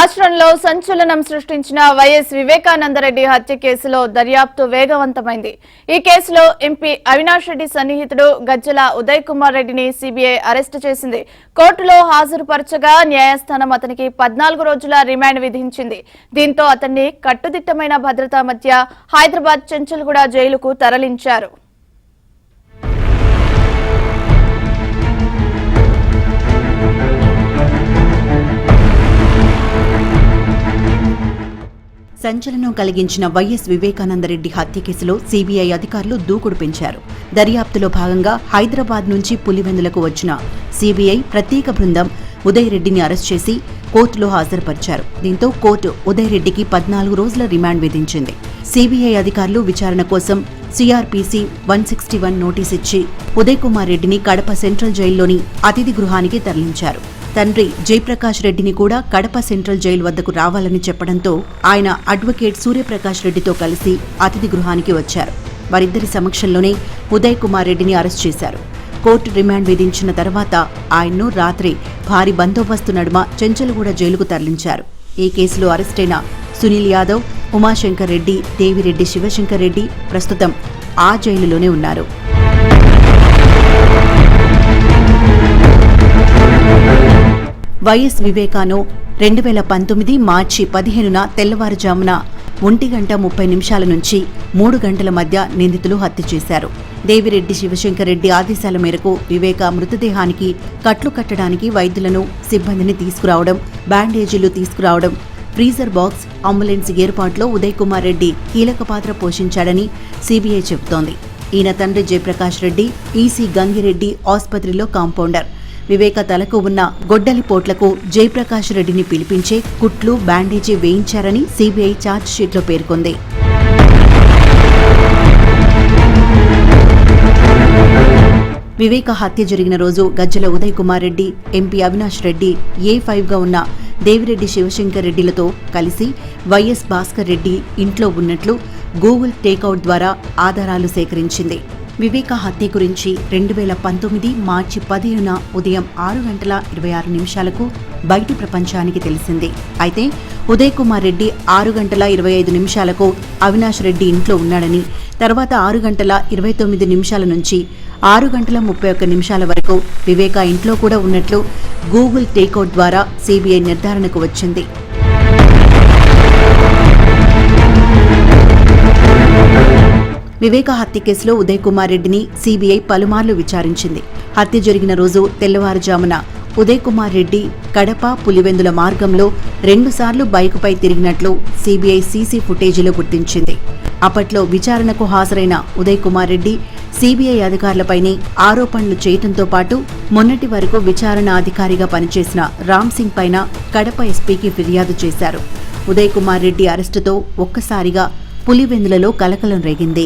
రాష్ట్రంలో సంచలనం సృష్టించిన వైఎస్ వివేకానందరెడ్డి హత్య కేసులో దర్యాప్తు వేగవంతమైంది. ఈ కేసులో ఎంపీ అవినాష్ రెడ్డి సన్నిహితుడు గజ్జల ఉదయ్ కుమార్ రెడ్డిని సిబిఐ అరెస్టు చేసింది. కోర్టులో హాజరుపరచగా న్యాయస్థానం అతనికి పద్నాలుగు రోజుల రిమాండ్ విధించింది. దీంతో అతన్ని కట్టుదిట్టమైన భద్రత మధ్య హైదరాబాద్ చెంచల్గూడ జైలుకు తరలించారు. సంచలనం కలిగించిన వైఎస్ వివేకానందరెడ్డి హత్య కేసులో సీబీఐ అధికారులు దూకుడు పెంచారు. దర్యాప్తులో భాగంగా హైదరాబాద్ నుంచి పులివెందులకు వచ్చిన సీబీఐ ప్రత్యేక బృందం ఉదయరెడ్డిని అరెస్ట్ చేసి కోర్టులో హాజరుపరిచారు. దీంతో కోర్టు ఉదయరెడ్డికి పద్నాలుగు రోజుల రిమాండ్ విధించింది. సీబీఐ అధికారులు విచారణ కోసం CrPC one sixty one notice ఇచ్చి ఉదయ్ కుమార్ రెడ్డిని కడప సెంట్రల్ జైల్లోని అతిథి గృహానికి తరలించారు. తండ్రి జయప్రకాష్ రెడ్డిని కూడా కడప సెంట్రల్ జైలు వద్దకు రావాలని చెప్పడంతో ఆయన అడ్వకేట్ సూర్యప్రకాష్ రెడ్డితో కలిసి అతిథి గృహానికి వచ్చారు. వారిద్దరి సమక్షంలోనే ఉదయ్ కుమార్ రెడ్డిని అరెస్ట్ చేశారు. కోర్టు రిమాండ్ విధించిన తర్వాత ఆయన్ను రాత్రి భారీ బందోబస్తు నడుమ చెంచలగూడ జైలుకు తరలించారు. ఈ కేసులో అరెస్టైన సునీల్ యాదవ్ ఉమాశంకర్ రెడ్డి దేవిరెడ్డి శివశంకర్ రెడ్డి ప్రస్తుతం ఆ జైలులోనే ఉన్నారు. వైఎస్ వివేకాను రెండు వేల పంతొమ్మిది మార్చి పదిహేనున తెల్లవారుజామున ఒంటి గంట ముప్పై నిమిషాల నుంచి మూడు గంటల మధ్య నిందితులు హత్య చేశారు. దేవిరెడ్డి శివశంకర్రెడ్డి ఆదేశాల మేరకు వివేక మృతదేహానికి కట్లు కట్టడానికి వైద్యులను సిబ్బందిని తీసుకురావడం బ్యాండేజీలు తీసుకురావడం ఫ్రీజర్ బాక్స్ అంబులెన్స్ ఏర్పాట్లో ఉదయ్ కుమార్ రెడ్డి కీలక పాత్ర పోషించాడని సీబీఐ చెబుతోంది. ఈయన తండ్రి జయప్రకాష్ రెడ్డి ఈసీ గంగిరెడ్డి ఆసుపత్రిలో కాంపౌండర్. వివేక తలకు ఉన్న గొడ్డలి పోట్లకు జయప్రకాష్ రెడ్డిని పిలిపించే కుట్లు బ్యాండేజీ వేయించారని సిబిఐ ఛార్జ్షీట్లో పేర్కొంది. వివేక హత్య జరిగిన రోజు గజ్జల ఉదయ్ కుమార్ రెడ్డి ఎంపీ అవినాష్ రెడ్డి ఏ ఫైవ్గా ఉన్న దేవిరెడ్డి శివశంకర్ రెడ్డిలతో కలిసి వైఎస్ భాస్కర్ రెడ్డి ఇంట్లో ఉన్నట్లు గూగుల్ టేక్అవుట్ ద్వారా ఆధారాలు సేకరించింది. వివేక హత్య గురించి రెండు వేల పంతొమ్మిది మార్చి పదిహేనున ఉదయం ఆరు గంటల ఇరవై ఆరు నిమిషాలకు బయటి ప్రపంచానికి తెలిసింది. అయితే ఉదయ్ కుమార్ రెడ్డి ఆరు గంటల ఇరవై ఐదు నిమిషాలకు అవినాష్ రెడ్డి ఇంట్లో ఉన్నాడని తర్వాత ఆరు గంటల ఇరవై తొమ్మిది నిమిషాల నుంచి ఆరు గంటల ముప్పై ఒక్క నిమిషాల వరకు వివేక ఇంట్లో కూడా ఉన్నట్లు గూగుల్ టేక్అవుట్ ద్వారా సిబిఐ నిర్ధారణకు వచ్చింది. వివేక హత్య కేసులో ఉదయ్ కుమార్ రెడ్డిని సీబీఐ పలుమార్లు విచారించింది. హత్య జరిగిన రోజు తెల్లవారుజామున ఉదయ్ కుమార్ రెడ్డి కడప పులివెందుల మార్గంలో రెండుసార్లు బైకుపై తిరిగినట్లు సీబీఐ సీసీ ఫుటేజీలో గుర్తించింది. అప్పట్లో విచారణకు హాజరైన ఉదయ్ కుమార్ రెడ్డి సీబీఐ అధికారులపైనే ఆరోపణలు చేయడంతో పాటు మొన్నటి వరకు విచారణ అధికారిగా పనిచేసిన రామ్ సింగ్ పైన కడప ఎస్పీకి ఫిర్యాదు చేశారు. ఉదయ్ కుమార్ రెడ్డి అరెస్టుతో ఒక్కసారిగా పులివెందులలో కలకలం రేగింది.